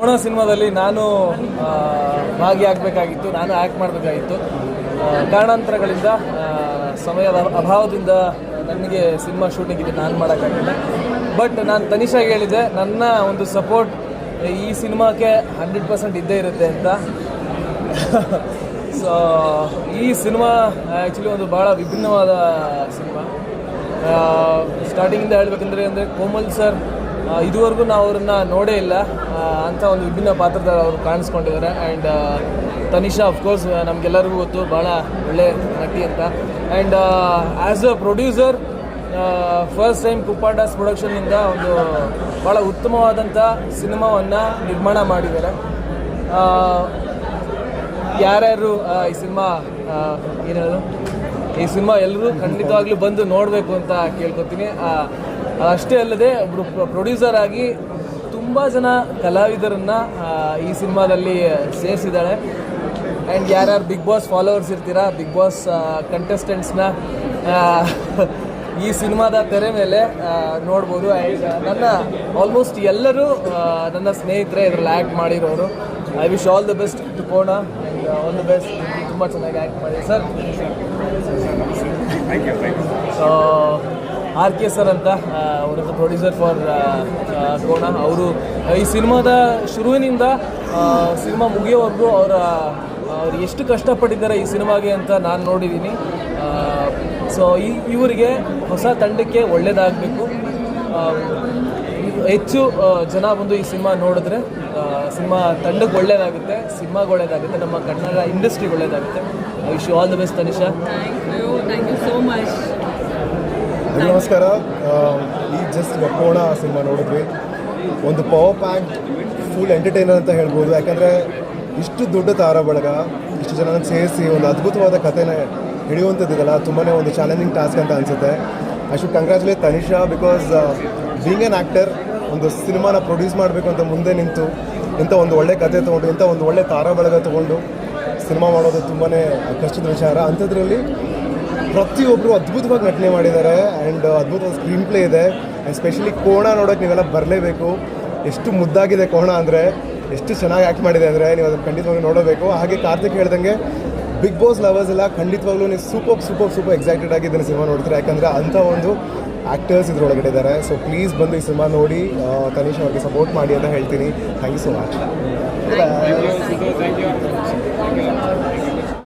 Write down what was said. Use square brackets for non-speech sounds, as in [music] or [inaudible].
ಕೋಣ ಸಿನಿಮಾದಲ್ಲಿ ನಾನು ಭಾಗಿ ಭಾಗಿಯಾಗಬೇಕಾಗಿತ್ತು, ನಾನು ಆ್ಯಕ್ಟ್ ಮಾಡಬೇಕಾಗಿತ್ತು. ಕಾರಣಾಂತರಗಳಿಂದ ಸಮಯದ ಅಭಾವದಿಂದ ನನಗೆ ಸಿನಿಮಾ ಶೂಟಿಂಗ್ ಇದೆ ನಾನು ಮಾಡೋಕ್ಕಾಗಿಲ್ಲ ಬಟ್ ನಾನು ತನಿಷಾಗೆ ಹೇಳಿದೆ ನನ್ನ ಒಂದು ಸಪೋರ್ಟ್ ಈ ಸಿನಿಮಾಕ್ಕೆ ಹಂಡ್ರೆಡ್ ಪರ್ಸೆಂಟ್ ಇದ್ದೇ ಇರುತ್ತೆ ಅಂತ. [laughs] ಸೊ ಈ ಸಿನಿಮಾ ಆ್ಯಕ್ಚುಲಿ ಒಂದು ಭಾಳ ವಿಭಿನ್ನವಾದ ಸಿನಿಮಾ. ಸ್ಟಾರ್ಟಿಂಗಿಂದ ಹೇಳ್ಬೇಕಂದ್ರೆ ಅಂದರೆ ಕೋಮಲ್ ಸರ್ ಇದುವರೆಗೂ ನಾವು ಅವ್ರನ್ನ ನೋಡೇ ಇಲ್ಲ. ಅಂತ ಒಂದು ವಿಭಿನ್ನ ಪಾತ್ರದ ಅವರು ಕಾಣಿಸ್ಕೊಂಡಿದ್ದಾರೆ. ಆ್ಯಂಡ್ ತನಿಷಾ ಅಫ್ಕೋರ್ಸ್ ನಮಗೆಲ್ಲರಿಗೂ ಗೊತ್ತು. ಭಾಳ ಒಳ್ಳೆ ನಟಿ ಅಂತ. And as a producer first time ಕುಪ್ಪಾಂಡಾಸ್ ಪ್ರೊಡಕ್ಷನ್ನಿಂದ ಒಂದು ಭಾಳ ಉತ್ತಮವಾದಂಥ ಸಿನಿಮಾವನ್ನು ನಿರ್ಮಾಣ ಮಾಡಿದ್ದಾರೆ. ಯಾರ್ಯಾರು ಈ ಸಿನಿಮಾ ಏನು ಹೇಳೋದು? ಈ ಸಿನಿಮಾ ಎಲ್ಲರೂ ಖಂಡಿತವಾಗ್ಲೂ ಬಂದು ನೋಡಬೇಕು ಅಂತ ಕೇಳ್ಕೊತೀನಿ. ಅಷ್ಟೇ ಅಲ್ಲದೆ ಒಬ್ಬರು ಪ್ರೊಡ್ಯೂಸರ್ ಆಗಿ ತುಂಬ ಜನ ಕಲಾವಿದರನ್ನು ಈ ಸಿನಿಮಾದಲ್ಲಿ ಸೇರಿಸಿದ್ದಾಳೆ. ಆ್ಯಂಡ್ ಯಾರ್ಯಾರು ಬಿಗ್ ಬಾಸ್ ಫಾಲೋವರ್ಸ್ ಇರ್ತೀರಾ ಬಿಗ್ ಬಾಸ್ ಕಂಟೆಸ್ಟೆಂಟ್ಸ್ನ ಈ ಸಿನಿಮಾದ ತೆರೆ ಮೇಲೆ ನೋಡ್ಬೋದು. ಆ್ಯಂಡ್ ನನ್ನ ಆಲ್ಮೋಸ್ಟ್ ಎಲ್ಲರೂ ನನ್ನ ಸ್ನೇಹಿತರೆ ಇದರಲ್ಲಿ ಆ್ಯಕ್ಟ್ ಮಾಡಿರೋರು. I wish all the best to Kona and all the best ತುಂಬ ಚೆನ್ನಾಗಿ ಆ್ಯಕ್ಟ್ ಮಾಡಿ sir so R K sir ಅಂತ ಅವರ ಪ್ರೊಡ್ಯೂಸರ್ ಫಾರ್ ಕೋಣ. ಅವರು ಈ ಸಿನಿಮಾದ ಶುರುವಿನಿಂದ ಸಿನಿಮಾ ಮುಗಿಯೋವರೆಗೂ ಅವರ ಅವ್ರು ಎಷ್ಟು ಕಷ್ಟಪಟ್ಟಿದ್ದಾರೆ ಈ ಸಿನಿಮಾಗೆ ಅಂತ ನಾನು ನೋಡಿದ್ದೀನಿ ಸೊ ಈ, ಇವರಿಗೆ ಹೊಸ ತಂಡಕ್ಕೆ ಒಳ್ಳೆಯದಾಗಬೇಕು ಹೆಚ್ಚು ಜನ ಬಂದು ಈ ಸಿನಿಮಾ ನೋಡಿದ್ರೆ ಸಿನಿಮಾ ತಂಡಕ್ಕೆ ಒಳ್ಳೇದಾಗುತ್ತೆ, ಸಿನಿಮಾಗೆ ಒಳ್ಳೇದಾಗುತ್ತೆ, ನಮ್ಮ ಕನ್ನಡ ಇಂಡಸ್ಟ್ರಿಗೆ ಒಳ್ಳೇದಾಗುತ್ತೆ. I should all the best Tanisha. Thank you thank you so much. ನಮಸ್ಕಾರ. ಈ ಜಸ್ಟ್ ಕೋಣ ಸಿನಿಮಾ ನೋಡಿದ್ವಿ. ಒಂದು ಪವರ್ ಪ್ಯಾಕ್ ಫುಲ್ ಎಂಟರ್ಟೈನರ್ ಅಂತ ಹೇಳ್ಬೋದು. ಯಾಕಂದರೆ ಇಷ್ಟು ದೊಡ್ಡ ತಾರ ಬಳಗ ಇಷ್ಟು ಜನ ಸೇರಿಸಿ ಒಂದು ಅದ್ಭುತವಾದ ಕಥೆನ ಹಿಡಿಯುವಂಥದ್ದಿದೆಲ್ಲ ತುಂಬಾ ಒಂದು ಚಾಲೆಂಜಿಂಗ್ ಟಾಸ್ಕ್ ಅಂತ ಅನಿಸುತ್ತೆ. I should congratulate Tanisha because being an actor ಒಂದು ಸಿನಿಮಾನ ಪ್ರೊಡ್ಯೂಸ್ ಮಾಡಬೇಕು ಅಂತ ಮುಂದೆ ನಿಂತು, ಇಂಥ ಒಂದು ಒಳ್ಳೆ ಕತೆ ತೊಗೊಂಡು, ಇಂಥ ಒಂದು ಒಳ್ಳೆ ತಾರ ಬಳಗ ತೊಗೊಂಡು ಸಿನಿಮಾ ಮಾಡೋದು ತುಂಬಾ ಕಷ್ಟದ ವಿಚಾರ. ಅಂಥದ್ರಲ್ಲಿ ಪ್ರತಿಯೊಬ್ಬರು ಅದ್ಭುತವಾಗಿ ನಟನೆ ಮಾಡಿದ್ದಾರೆ ಆ್ಯಂಡ್ ಅದ್ಭುತವಾದ ಸ್ಕ್ರೀನ್ ಪ್ಲೇ ಇದೆ. ಆ್ಯಂಡ್ ಸ್ಪೆಷಲಿ ಕೋಣ ನೋಡೋಕ್ಕೆ ನೀವೆಲ್ಲ ಬರಲೇಬೇಕು. ಎಷ್ಟು ಮುದ್ದಾಗಿದೆ ಕೋಣ ಅಂದರೆ ಎಷ್ಟು ಚೆನ್ನಾಗಿ ಆ್ಯಕ್ಟ್ ಮಾಡಿದೆ ಅಂದರೆ ನೀವು ಅದನ್ನು ಖಂಡಿತವಾಗಿ ನೋಡಬೇಕು. ಹಾಗೆ ಕಾರ್ತಿಕ್ ಹೇಳ್ದಂಗೆ ಬಿಗ್ ಬಾಸ್ ಲವರ್ಸ್ ಎಲ್ಲ ಖಂಡಿತವಾಗ್ಲೂ ನೀವು ಸೂಪರ್ ಸೂಪರ್ ಸೂಪರ್ ಎಕ್ಸೈಟೆಡ್ ಆಗಿ ಇದನ್ನು ಸಿನಿಮಾ ನೋಡ್ತಾರೆ? ಯಾಕಂದರೆ ಅಂಥ ಒಂದು ಆ್ಯಕ್ಟರ್ಸ್ ಇದ್ರೊಳಗಡೆ ಇದ್ದಾರೆ. ಸೊ ಪ್ಲೀಸ್ ಬಂದು ಈ ಸಿನಿಮಾ ನೋಡಿ ತನಿಷ್ ತನೀಶ್ ಅವ್ರಿಗೆ ಸಪೋರ್ಟ್ ಮಾಡಿ ಅಂತ ಹೇಳ್ತೀನಿ. Thank you so much